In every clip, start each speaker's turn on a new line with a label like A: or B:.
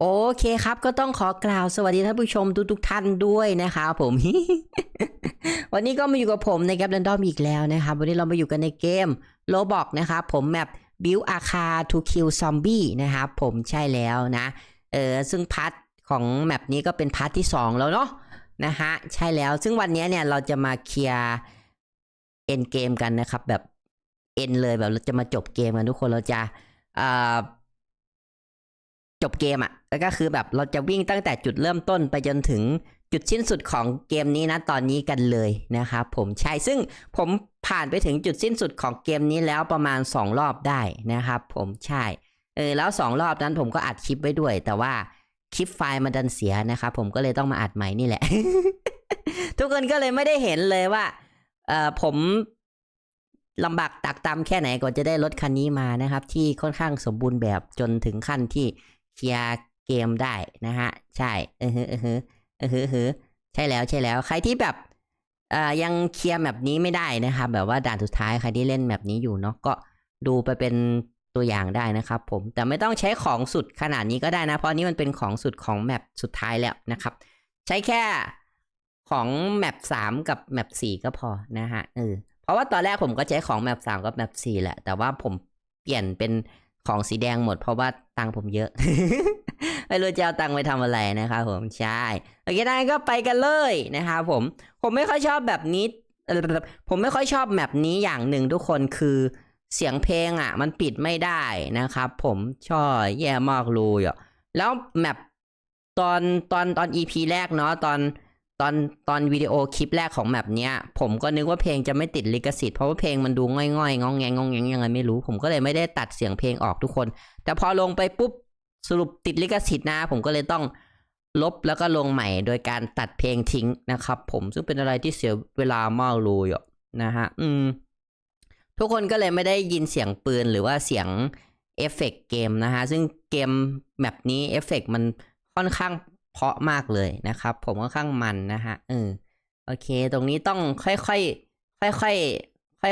A: โอเคครับก็ต้องขอกล่าวสวัสดีท่านผู้ชมทุกทุกๆท่านด้วยนะครับผม วันนี้ก็มาอยู่กับผมในแกป r รนดอมอีกแล้วนะครับ วันนี้เรามาอยู่กันในเกมโลบอกนะครับผมแมป Build a c a to kill zombie นะครับผมใช่แล้วนะ เออซึ่งพาร์ทของแมปนี้ก็เป็นพาร์ทที่ 2 แล้วเนาะนะฮะใช่แล้วซึ่งวันนี้เนี่ยเราจะมาเคลียร์เอ็นเกมกันนะครับ แบบเอ็นเลยแบบเราจะมาจบเกมกันทุกคนเราจะเอ่อ จบเกมอะ่ะแล้วก็คือแบบเราจะวิ่งตั้งแต่จุดเริ่มต้นไปจนถึงจุดสิ้นสุดของเกมนี้นะตอนนี้กันเลยนะครับผมใช่ซึ่งผมผ่านไปถึงจุดสิ้นสุดของเกมนี้แล้วประมาณ 2 รอบได้นะครับผมใช่เออแล้ว 2 รอบนั้นผมก็อัดคลิปไว้ด้วย แต่ว่าคลิปไฟล์มันดันเสียนะครับผมก็เลยต้องมาอัดใหม่นี่แหละ ทุกคนก็เลยไม่ได้เห็นเลยว่าเออผมลำบากตักตำแค่ไหนกว่าจะได้รถคันนี้มานะครับ ที่ค่อนข้างสมบูรณ์แบบจนถึงขั้นที่ เคลียร์เกมได้นะฮะ ใช่เออฮึเออฮึเออฮึเออฮึใช่แล้วใช่แล้วใครที่แบบเอ่อยังเคลียร์แบบนี้ไม่ได้นะครับแบบว่าด่านสุดท้ายใครที่เล่นแบบนี้อยู่เนาะก็ดูไปเป็นตัวอย่างได้นะครับผมแต่ไม่ต้องใช้ของสุดขนาดนี้ก็ได้นะ เพราะนี้มันเป็นของสุดของแมปสุดท้ายแล้วนะครับ ใช้แค่ของแมปสามกับแมปสี่ก็พอนะฮะเออเพราะว่าตอนแรกผมก็ใช้ของแมปสามกับแมปสี่แหละ แต่ว่าผมเปลี่ยนเป็น ของสีแดงหมดเพราะว่าตังผมเยอะ ไม่รู้จะเอาตังไปทำอะไรนะครับผมใช่โอเคได้ก็ไปกันเลยนะครับผม ผมไม่ค่อยชอบแบบนี้ ผมไม่ค่อยชอบแบบนี้อย่างหนึ่งทุกคนคือเสียงเพลงอะ มันปิดไม่ได้นะครับ ผมชอบแย่มากเลยอะแล้วแมปตอนตอนตอน EP แรกเนาะตอน ตอนตอนวิดีโอคลิปแรกของแมปเนี้ย ผมก็นึกว่าเพลงจะไม่ติดลิขสิทธิ์เพราะว่าเพลงมันดูง่อยๆงองแงงงองแงงยังไงไม่รู้ ผมก็เลยไม่ได้ตัดเสียงเพลงออกทุกคน แต่พอลงไปปุ๊บสรุปติดลิขสิทธิ์นะ ผมก็เลยต้องลบแล้วก็ลงใหม่โดยการตัดเพลงทิ้งนะครับ ผมซึ่งเป็นอะไรที่เสียเวลามากเลยอะนะฮะอืมทุกคนก็เลยไม่ได้ยินเสียงปืนหรือว่าเสียงเอฟเฟกต์เกมนะฮะซึ่งเกมแบบนี้เอฟเฟกต์มันค่อนข้าง เพาะมากเลยนะครับ ผมค่อนข้างมันนะฮะเออโอเค ตรงนี้ต้องค่อยๆค่อย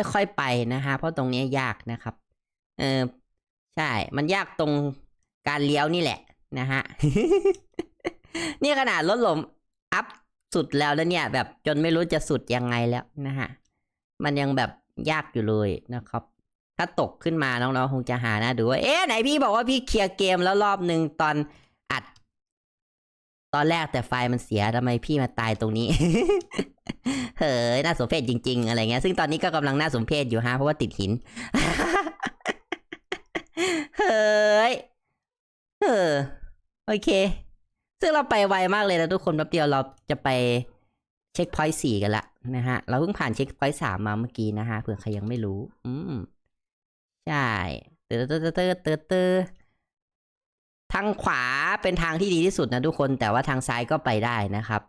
A: ๆค่อยๆไปนะฮะเพราะตรงนี้ยากนะครับ เออใช่ มันยากตรงการเลี้ยวนี่แหละนะฮะนี่ขนาดรถลมอัพสุดแล้วแล้วเนี่ย แบบจนไม่รู้จะสุดยังไงแล้วนะฮะมันยังแบบยากอยู่เลยนะครับ ถ้าตกขึ้นมาน้องๆคงจะหานะดูว่าเอ๊ะไหนพี่บอกว่าพี่เคลียร์เกมแล้วรอบหนึ่งตอนอัด ตอนแรกแต่ไฟมันเสียทำไมพี่มาตายตรงนี้ เฮ้ยน่าสมเพชจริง ๆ อะไรเงี้ย ซึ่งตอนนี้ก็กำลังน่าสมเพชอยู่ฮะเพราะว่าติดหิน เฮ้ยเออโอเค ซึ่งเราไปไวมากเลยนะทุกคนแป๊บเดียวเราจะไปเช็คพอยต์สี่กันละนะฮะ เราเพิ่งผ่านเช็คพอยต์สามมาเมื่อกี้นะฮะเผื่อใครยังไม่รู้ อืม ใช่เตอเตอเตอเตอเตอเตอ ทางขวาเป็นทางที่ดีที่สุดนะทุกคน แต่ว่าทางซ้ายก็ไปได้นะครับ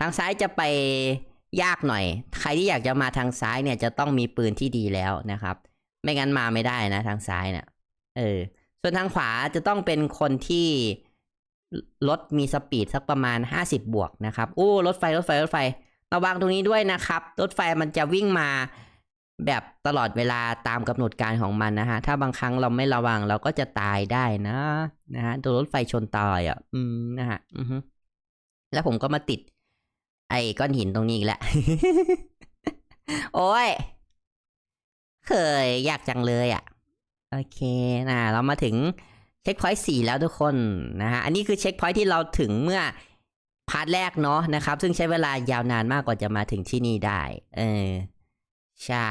A: ทางซ้ายจะไปยากหน่อย ใครที่อยากจะมาทางซ้ายเนี่ยจะต้องมีปืนที่ดีแล้วนะครับ ไม่งั้นมาไม่ได้นะ ทางซ้ายเนี่ย เออ ส่วนทางขวาจะต้องเป็นคนที่รถมีสปีดสักประมาณ 50 บวกนะครับ โอ้ รถไฟ รถไฟ รถไฟ ระวังตรงนี้ด้วยนะครับ รถไฟมันจะวิ่งมา แบบตลอดเวลาตามกำหนดการของมันนะฮะ ถ้าบางครั้งเราไม่ระวังเราก็จะตายได้นะนะฮะโดนรถไฟชนตายอะ อืมนะฮะอือฮึแล้วผมก็มาติด ไอ้ก้อนหินตรงนี้อีกแล้วโอ้ย เคยยากจังเลยอะ โอเคนะเรามาถึงเช็คพอยต์สี่แล้วทุกคนนะฮะ อันนี้คือเช็คพอยต์ที่เราถึงเมื่อพาร์ทแรกเนาะนะครับ ซึ่งใช้เวลายาวนานมากกว่าจะมาถึงที่นี่ได้ เออ ใช่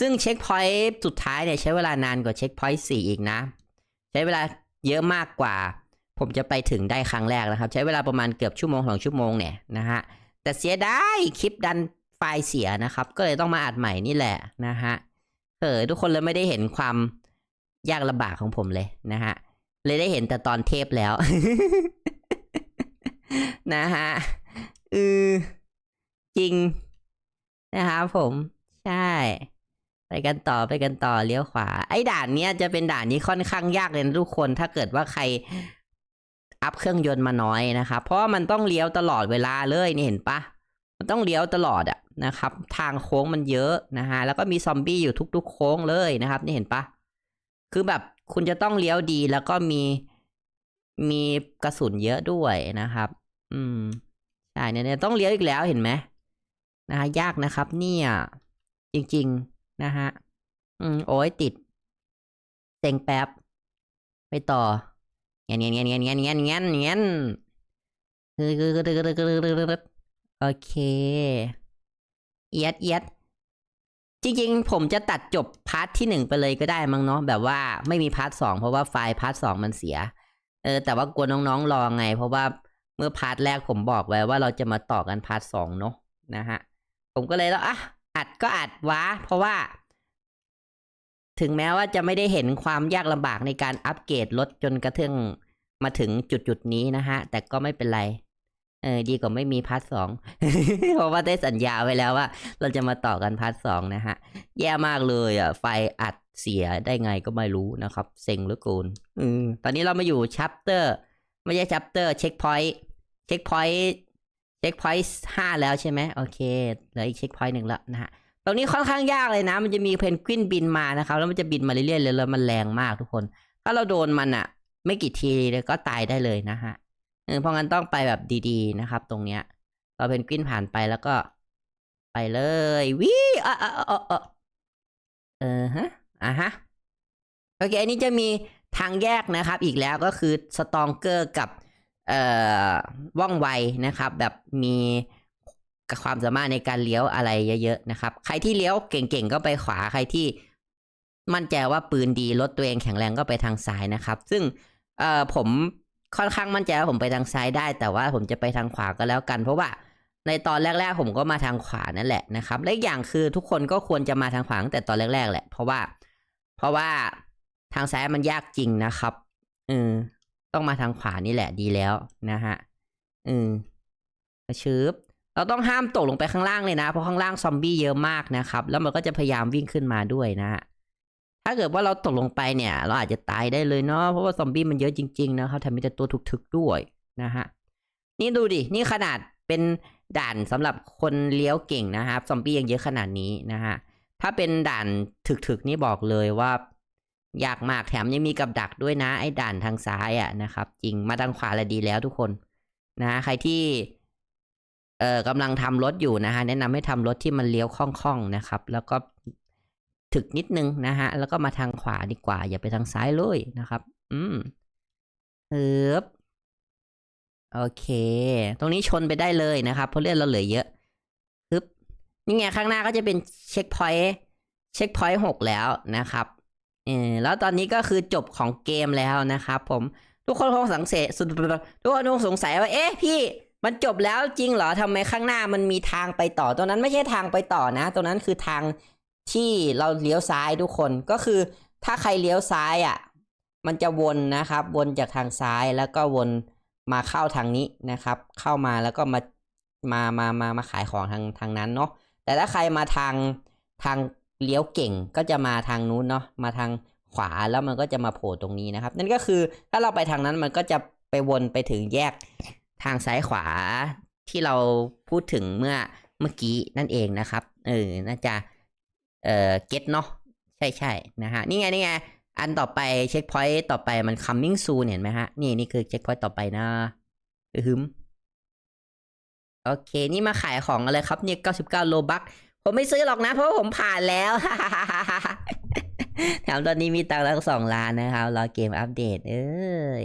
A: ซึ่งเช็คพอยต์สุดท้ายเนี่ยใช้เวลานานกว่าเช็คพอยต์สี่อีกนะ ใช้เวลาเยอะมากกว่า ผมจะไปถึงได้ครั้งแรกนะครับ ใช้เวลาประมาณเกือบชั่วโมงสองชั่วโมงเนี่ยนะฮะ แต่เสียดายคลิปดันไฟล์เสียนะครับ ก็เลยต้องมาอัดใหม่นี่แหละนะฮะเออทุกคนเลยไม่ได้เห็นความยากลำบากของผมเลยนะฮะ เลยได้เห็นแต่ตอนเทปแล้ว นะฮะเออจริง นะครับผม ใช่ ไปกันต่อไปกันต่อเลี้ยวขวา ไอ้ด่านเนี้ยจะเป็นด่านที่ค่อนข้างยากเลยนะทุกคนถ้าเกิดว่าใครอัพเครื่องยนต์มาน้อยนะครับเพราะมันต้องเลี้ยวตลอดเวลาเลยนี่เห็นปะมันต้องเลี้ยวตลอดอะนะครับ ทางโค้งมันเยอะนะฮะแล้วก็มีซอมบี้อยู่ทุก ๆ โค้งเลยนะครับ นี่เห็นปะคือแบบคุณจะต้องเลี้ยวดีแล้วก็มีมีกระสุนเยอะด้วยนะครับ อืมใช่เนี่ยเนี่ยต้องเลี้ยวอีกแล้วเห็นไหมนะฮะยากนะครับ เนี่ย จริง ๆ นะฮะ อืม โอ้ยติดเซ็งแป๊บ ไปต่อเงี้ยเงี้ยเงี้ยเงี้ยเงี้ยเงี้ยเงี้ยเงี้ยคือคือคือคือคือคือโอเคเอียดเอียดจริง ๆ ผมจะตัดจบพาร์ทที่หนึ่งไปเลยก็ได้มั้งเนาะแบบว่าไม่มีพาร์ทสองเพราะว่าไฟล์พาร์ทสองมันเสีย เออ แต่ว่ากลัวน้องๆรอไง เพราะว่าเมื่อพาร์ทแรกผมบอกไว้ว่าเราจะมาต่อกันพาร์ทสองเนาะนะฮะ ผมก็เลยแล้วอะ อัดก็อัดวะ เพราะว่า ถึงแม้ว่าจะไม่ได้เห็นความยากลำบากในการอัปเกรดรถจนกระทั่งมาถึงจุดจุดนี้นะฮะ แต่ก็ไม่เป็นไร เออ ดีกว่าไม่มีพาร์ทสองเพราะว่าได้สัญญาไว้แล้วว่า เราจะมาต่อกันพาร์ทสองนะฮะ แย่มากเลยอะ ไฟอัดเสียได้ไงก็ไม่รู้นะครับ เซ็งหลือกินอืมตอนนี้เรามาอยู่ชัปเตอร์ ไม่ใช่ชัปเตอร์เช็คพอยต์เช็คพอยต์ ช็คพอยต์ห้าแล้วใช่ไหมโอเคเหลืออีกเช็คพอยต์หนึ่งแล้วนะฮะตรงนี้ค่อนข้างยากเลยนะ มันจะมีเพนกวินบินมานะครับแล้วมันจะบินมาเรื่อยๆเลยแล้วมันแรงมากทุกคน ถ้าเราโดนมันอะไม่กี่ทีเลยก็ตายได้เลยนะฮะเออเพราะงั้นต้องไปแบบดีๆนะครับ ตรงเนี้ยเราเพนกวินผ่านไปแล้วก็ ไปเลยวิอะอะอะอะอะเออฮะอะฮะโอเคอันนี้จะมีทางแยกนะครับ อีกแล้วก็คือสตองเกอร์กับ เอ่อว่องไวนะครับ แบบมีความสามารถในการเลี้ยวอะไรเยอะๆนะครับ ใครที่เลี้ยวเก่งๆก็ไปขวาใครที่มั่นใจว่าปืนดีรถตัวเองแข็งแรงก็ไปทางซ้ายนะครับ ซึ่งเอ่อผมค่อนข้างมั่นใจว่าผมไปทางซ้ายได้ แต่ว่าผมจะไปทางขวาก็แล้วกัน เพราะว่าในตอนแรก ๆ ผมก็มาทางขวานั่นแหละนะครับและอีกอย่างคือทุกคนก็ควรจะมาทางขวาตั้งแต่ตอนแรก ๆ แหละ เพราะว่า เพราะว่าทางซ้ายมันยากจริงนะครับเออ ต้องมาทางขวานี่แหละดีแล้วนะฮะเออกระชืบเราต้องห้ามตกลงไปข้างล่างเลยนะ เพราะข้างล่างซอมบี้เยอะมากนะครับ แล้วมันก็จะพยายามวิ่งขึ้นมาด้วยนะฮะถ้าเกิดว่าเราตกลงไปเนี่ย เราอาจจะตายได้เลยเนาะเพราะว่าซอมบี้มันเยอะจริงๆนะครับแถมมีแต่ตัวถึกๆด้วยนะฮะนี่ดูดิ นี่ขนาดเป็นด่านสำหรับคนเลี้ยวเก่งนะครับ ซอมบี้ยังเยอะขนาดนี้นะฮะ ถ้าเป็นด่านถึกๆนี่บอกเลยว่า ยากมากแถมยังมีกับดักด้วยนะ ไอ้ด่านทางซ้ายอะนะครับ จริงมาทางขวาละดีแล้วทุกคนนะ ใครที่เอ่อกำลังทำรถอยู่นะฮะแนะนำให้ทำรถที่มันเลี้ยวคล่องๆนะครับ แล้วก็ถึกนิดนึงนะฮะ แล้วก็มาทางขวาดีกว่า อย่าไปทางซ้ายเลยนะครับ อืมเอิบโอเค ตรงนี้ชนไปได้เลยนะครับเพราะเลือดเราเหลือเยอะปึ๊บนี่ไงข้างหน้าก็จะเป็นเช็คพอยต์เช็คพอยต์หกแล้วนะครับ เออแล้วตอนนี้ก็คือจบของเกมแล้วนะครับผมทุกคนคงสังเกตสุดทุกคนคงสงสัยว่า เอ๊ะพี่มันจบแล้วจริงเหรอทำไมข้างหน้ามันมีทางไปต่อตรงนั้นไม่ใช่ทางไปต่อนะตรงนั้นคือทางที่เราเลี้ยวซ้ายทุกคนก็คือ ถ้าใครเลี้ยวซ้ายอะ มันจะวนนะครับ วนจากทางซ้ายแล้วก็วนมาเข้าทางนี้นะครับ เข้ามาแล้วก็มามามามามาขายของทางทางนั้นเนาะแต่ถ้าใครมาทางทาง เลี้ยวเก่งก็จะมาทางนู้นเนาะมาทางขวาแล้วมันก็จะมาโผล่ตรงนี้นะครับ นั่นก็คือถ้าเราไปทางนั้นมันก็จะไปวนไปถึงแยกทางซ้ายขวาที่เราพูดถึงเมื่อเมื่อกี้นั่นเองนะครับเออน่าจะเอ่อเก็ตเนาะใช่ใช่นะฮะนี่ไงนี่ไงอันต่อไปเช็คพอยต์ต่อไปมัน coming soon เห็นไหมฮะ นี่นี่คือเช็คพอยต์ต่อไปนะอือฮึมโอเค นี่มาขายของอะไรครับเนี่ย 99 โลบัก ผมไม่ซื้อหรอกนะ เพราะผมผ่านแล้วแถมตอนนี้มีตังค์ทั้งสองล้านนะครับรอเกมอัปเดต เอ้ย